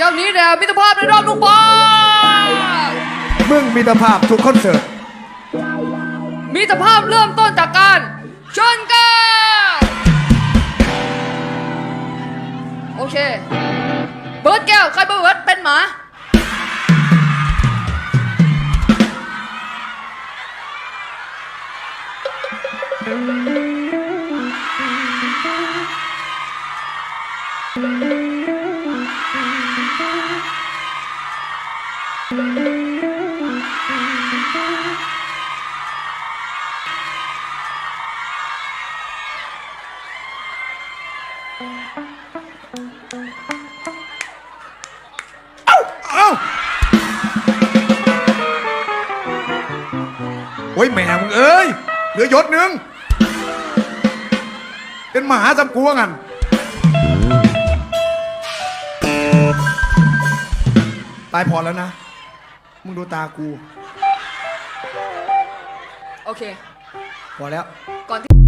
เจ้านี้แหละมิตรภาพในรอบลูกบอลมึงมีตรภาพทุกคอนเสิร์ตมิตรภาพเริ่มต้นจากการชนกันโอเค เบิร์ดแก้วใครเบิร์ดเป็นหมาเอ้ โอ้ยแม่มึงเอ้ย เหลือยศหนึ่งเป็นหมาจำกลัวงันตายพอแล้วนะ มึงดูตากู โอเค พอแล้ว ก่อนที่